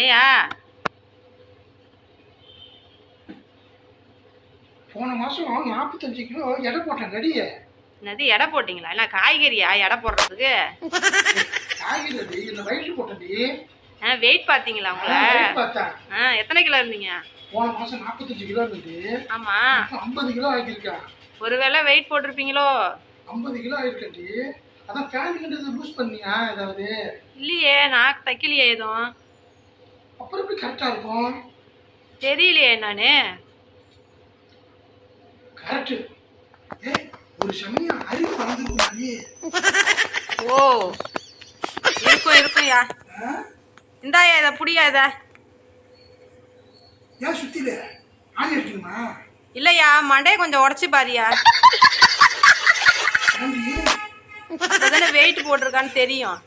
ஏயா? போன மாசம் நாற்பத்தஞ்சு கிலோ எடை போட்டேன் ரெடி. என்னது எடை போட்டிங்களா? என்ன காய்கறியா? எடை போடுறதுக்கு? காய்கறி இந்த வயிற்று போட்டேன்டி ஆ வெயிட் பார்த்தீங்களா உங்களை? ஆ எத்தனை கிலோ இருந்தீங்க? போன மாசம் நாற்பத்தஞ்சு கிலோ இருந்தது ஆமா. இப்போ ஐம்பது கிலோ ஆகியிருக்கேன். ஒருவேளை வெயிட் போட்டிருப்பீங்களோ? ஐம்பது கிலோ ஆயிருக்கேன்டி அதான் ஃபேனுக்குன்றது லூஸ் பண்ணியா ஏதாவது? இல்லையே நான் தைக்கலையே எதுவும். அப்புறம் எப்படி கரெக்டாக இருக்கும்? தெரியலையே நானு கரெக்டு ஏ ஒரு சமயம் அறிவு வளர்ந்துருக்கும் ஓ இருக்கும் இருக்கும்யா இந்தாயா இதை புடியா இதை. ஏன் சுத்தில ஆணி இல்லையா மண்டையை கொஞ்சம் உடச்சி பாரியா. அப்பதானே வெயிட் போட்டிருக்கான்னு தெரியும்.